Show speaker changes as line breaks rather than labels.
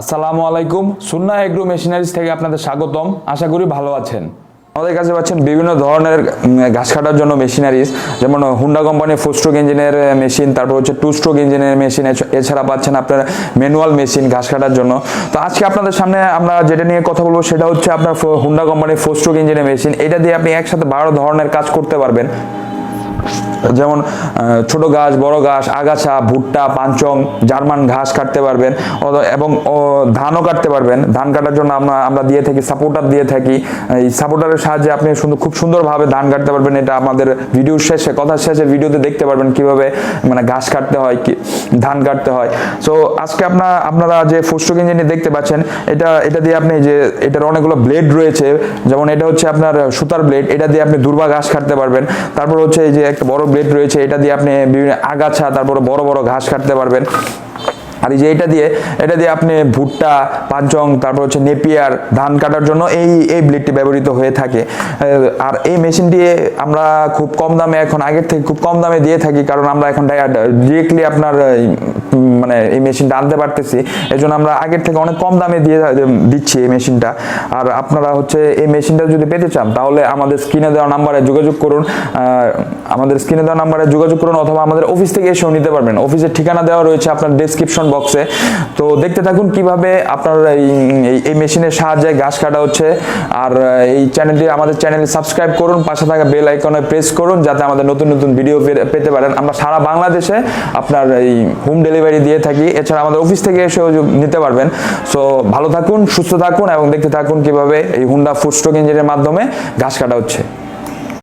আসসালামু আলাইকুম। সুন্না agro machineries থেকে আপনাদের স্বাগতম। আশা করি ভালো আছেন। আমাদের কাছে পাচ্ছেন বিভিন্ন ধরনের ঘাস কাটার জন্য মেশিনারিজ, যেমন হুন্ডা কোম্পানির ফোর স্ট্রোক ইঞ্জিনের মেশিন তারপর হচ্ছে টু স্ট্রোক ইঞ্জিনের মেশিন এছাড়া পাচ্ছেন আপনার ম্যানুয়াল মেশিন ঘাস কাটার জন্য। তো আজকে আপনাদের সামনে আমরা যেটা নিয়ে কথা বলব সেটা হচ্ছে আপনার হুন্ডা কোম্পানির ফোর স্ট্রোক ইঞ্জিনের মেশিন এটা দিয়ে আপনি একসাথে বারো ধরনের কাজ করতে পারবেন। যেমন ছোট ঘাস বড় ঘাস আগাছা, ভুট্টা পাঞ্চং জার্মান ঘাস কাটতে পারবেন এবং ধানও কাটতে পারবেন। ধান কাটার জন্য আমরা আমরা দিয়ে থাকি সাপোর্টার দিয়ে থাকি। এই সাপোর্টারের সাহায্যে আপনি সুন্দর খুব সুন্দরভাবে ধান কাটতে পারবেন, এটা আমাদের ভিডিওর শেষে, কথা শেষে ভিডিওতে দেখতে পারবেন কীভাবে মানে ঘাস কাটতে হয়, কি, ধান কাটতে হয়। সো আজকে আপনার আপনারা যে ফুস্টক ইঞ্জিন দেখতে পাচ্ছেন, এটা এটা দিয়ে আপনি যে, এটার অনেকগুলো ব্লেড রয়েছে, যেমন এটা হচ্ছে আপনার সুতার ব্লেড এটা দিয়ে আপনি দুর্বা ঘাস কাটতে পারবেন। তারপর হচ্ছে এই যে একটা বড় ব্লেড রয়েছে এটা দিয়ে আপনি বিভিন্ন আগাছা তারপরে বড় বড় ঘাস কাটতে পারবেন। আর এই যে এটা দিয়ে এটা দিয়ে আপনি ভুট্টা, পাঁচজং, তারপর হচ্ছে নেপিয়ার ধান কাটার জন্য এই এই ব্লেডটি ব্যবহৃত হয়ে থাকে। আর এই মেশিনটি আমরা খুব কম দামে এখন, আগের থেকে খুব কম দামে দিয়ে থাকি, কারণ আমরা এখন ডিরেক্টলি আপনার মানে এই মেশিনটা আনতে পারতেছি। এই জন্য আমরা আগের থেকে অনেক কম দামে দিয়ে দিচ্ছি এই মেশিনটা। আর আপনারা হচ্ছে এই মেশিনটা যদি পেতে চান, তাহলে আমাদের স্ক্রিনে দেওয়া নাম্বারে যোগাযোগ করুন। আমাদের স্ক্রিনে দেওয়া নাম্বারে যোগাযোগ করুন, অথবা আমাদের অফিস থেকে এসেও নিতে পারবেন। অফিসের ঠিকানা দেওয়া রয়েছে আপনার ডেসক্রিপশন বক্সে তো দেখতে থাকুন কীভাবে আপনার এই মেশিনের সাহায্যে ঘাস কাটা হচ্ছে। আর এই চ্যানেলটি আমাদের চ্যানেল সাবস্ক্রাইব করুন। পাশে থাকা বেল আইকনে প্রেস করুন যাতে আমাদের নতুন নতুন ভিডিও পেতে পারেন। আমরা সারা বাংলাদেশে আপনার এই হোম ডেলিভারি দিয়ে থাকি। এছাড়া আমাদের অফিস থেকে এসেও নিতে পারবেন। সো ভালো থাকুন, সুস্থ থাকুন এবং দেখতে থাকুন কীভাবে এই হুন্ডা ফুডস্ট্রোক ইঞ্জিনের মাধ্যমে ঘাস কাটা হচ্ছে।